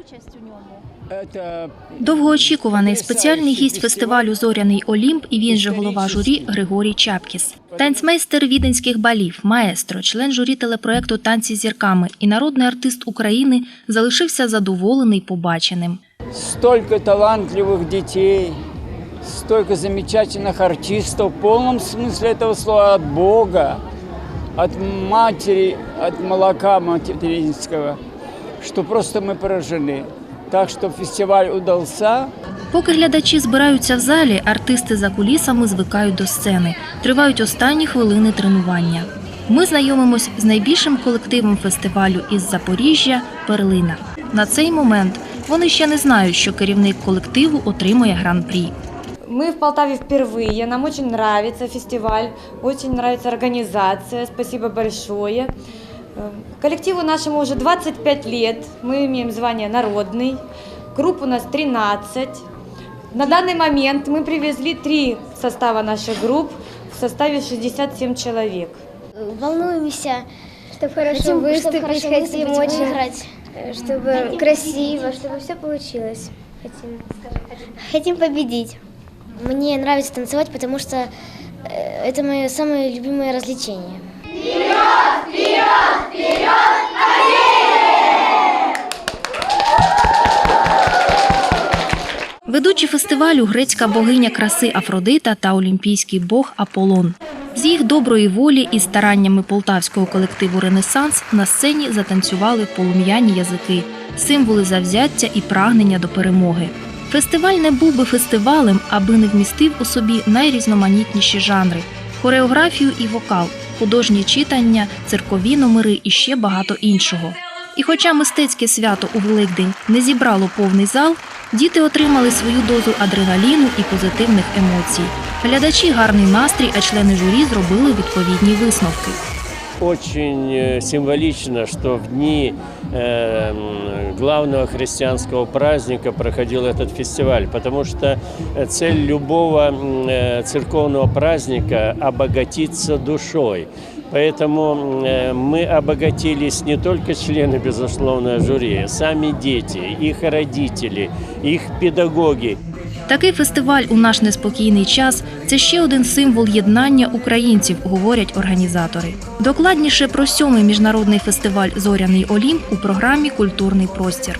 участь у ньому? Это Довгоочікуваний спеціальний гість фестивалю Зоряний Олімп і він же голова журі Григорій Чапкіс. Танцмейстер віденських балів, маестро, член журі телепроекту Танці з зірками і народний артист України залишився задоволений побаченим. столько талантливых детей, столько замечательных артистов, в полном смысле этого слова, от Бога, от матери, от молока материнского, что просто мы поражены. Так что фестиваль удался. Поки глядачі збираються в залі, артисти за кулісами звикають до сцени. Тривають останні хвилини тренування. Ми знайомимось з найбільшим колективом фестивалю із Запоріжжя Перлина. На цей момент вони ще не знають, що керівник колективу отримує гран-прі. Мы в Полтаве впервые, нам очень нравится фестиваль, очень нравится организация, спасибо большое. Э, Коллективу нашему уже 25 лет, мы имеем звание народный, групп у нас 13. На данный момент мы привезли три состава наших групп в составе 67 человек. Волнуемся, Чтобы хорошо хотим, выступить, чтобы хорошо хотим выступить, очень, выиграть. э, чтобы красиво, чтобы все получилось. Хотим. Хотим победить. Мне нравится танцевать, потому что э, это мое самое любимое развлечение. Ведучі фестивалю грецька богиня краси Афродита та олімпійський бог Аполлон. З їх доброї волі і стараннями полтавського колективу Ренесанс на сцені затанцювали полум'яні язики, символи завзяття і прагнення до перемоги. Фестиваль не був би фестивалем, аби не вмістив у собі найрізноманітніші жанри: хореографію і вокал, художні читання, циркові номери і ще багато іншого. І хоча мистецьке свято у Великдень не зібрало повний зал, діти отримали свою дозу адреналіну і позитивних емоцій. Глядачі гарний настрій, а члени журі зробили відповідні висновки Очень э, символично, что в дни э, м, главного христианского праздника проходил этот фестиваль, потому что э, цель любого м, э, церковного праздника – обогатиться душой. Поэтому м, э, мы обогатились не только члены, безусловно, жюри, сами дети, их родители, их педагоги. Такий фестиваль у наш неспокійний час це ще один символ єднання українців, говорять організатори. Докладніше про сьомий міжнародний фестиваль Зоряний Олімп у програмі Культурний простір.